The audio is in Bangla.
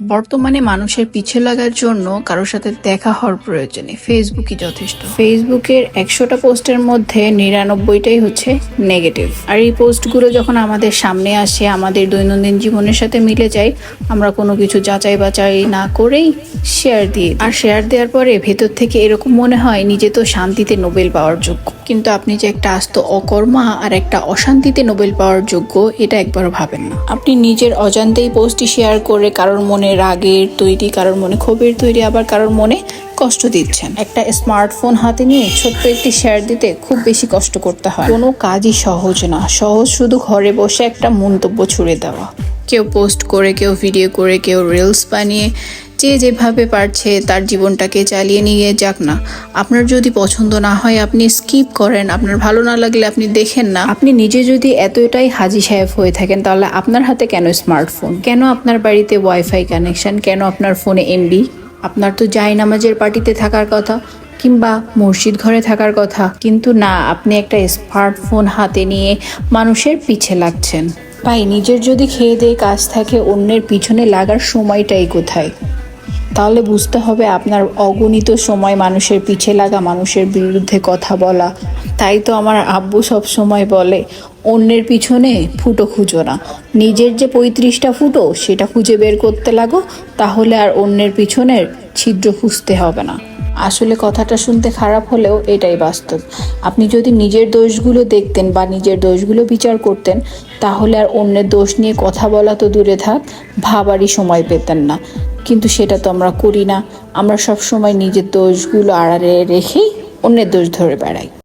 বর্তমানে মানুষের পিছে লাগার জন্য কারোর সাথে দেখা হওয়ার প্রয়োজনে ফেসবুকই যথেষ্ট। ফেসবুকের একশোটা পোস্টের মধ্যে নিরানব্বইটাই হচ্ছে নেগেটিভ আর এই পোস্টগুলো যখন আমাদের সামনে আসে, আমাদের দৈনন্দিন জীবনের সাথে মিলে যায়, আমরা কোনো কিছু যাচাই বাচাই না করেই শেয়ার দিই। আর শেয়ার দেওয়ার পরে ভেতর থেকে এরকম মনে হয় নিজে তো শান্তিতে নোবেল পাওয়ার যোগ্য। কিন্তু আপনি যে একটা আস্ত অকর্মা আর একটা অশান্তিতে নোবেল পাওয়ার যোগ্য, এটা একবারও ভাবেন না। আপনি নিজের অজান্তেই পোস্টটি শেয়ার করে কারোর মনে রাগের তৈরি, কারোর মনে ক্ষোভের তৈরি, আবার কারোর মনে কষ্ট দিচ্ছেন। একটা স্মার্টফোন হাতে নিয়ে ছোট্ট একটি শেয়ার দিতে খুব বেশি কষ্ট করতে হয়। কোনো কাজই সহজ না। সহজ শুধু ঘরে বসে একটা মন্তব্য ছুড়ে দেওয়া। কেউ পোস্ট করে, কেউ ভিডিও করে, কেউ রিলস বানিয়ে, যে যেভাবে পারছে তার জীবনটাকে চালিয়ে নিয়ে যাক না। আপনার যদি পছন্দ না হয়, আপনি স্কিপ করেন। আপনার ভালো না লাগলে আপনি দেখেন না। আপনি নিজে যদি এতটাই হাজি সাহেব হয়ে থাকেন, তাহলে আপনার হাতে কেন স্মার্টফোন কেন আপনার বাড়িতে ওয়াইফাই কানেকশন কেন আপনার ফোনে এমবি আপনার তো জাই নামাজের পার্টিতে থাকার কথা, কিংবা মসজিদ ঘরে থাকার কথা। কিন্তু না, আপনি একটা স্মার্টফোন হাতে নিয়ে মানুষের পিছে লাগছেন। ভাই নিজের যদি খেয়ে দিয়ে কাজ থাকে, অন্যের পিছনে লাগার সময়টাই কোথায়? তাহলে বুঝতে হবে আপনার অগণিত সময় মানুষের পিছে লাগা, মানুষের বিরুদ্ধে কথা বলা। তাই তো আমার আব্বু সব সময় বলে, অন্যের পিছনে ফুটো খুঁজো না। নিজের যে পঁয়ত্রিশটা ফুটো, সেটা খুঁজে বের করতে লাগো, তাহলে আর অন্যের পিছনের ছিদ্র খুঁজতে হবে না। আসলে কথাটা শুনতে খারাপ হলেও এটাই বাস্তব। আপনি যদি নিজের দোষগুলো দেখতেন বা নিজের দোষগুলো বিচার করতেন, তাহলে আর অন্যের দোষ নিয়ে কথা বলা তো দূরে থাক, ভাবারই সময় পেতেন না। কিন্তু সেটা তো আমরা করি না। আমরা সব সময় নিজের দোষগুলো আড়ালে রেখেই অন্যের দোষ ধরে বেড়াই।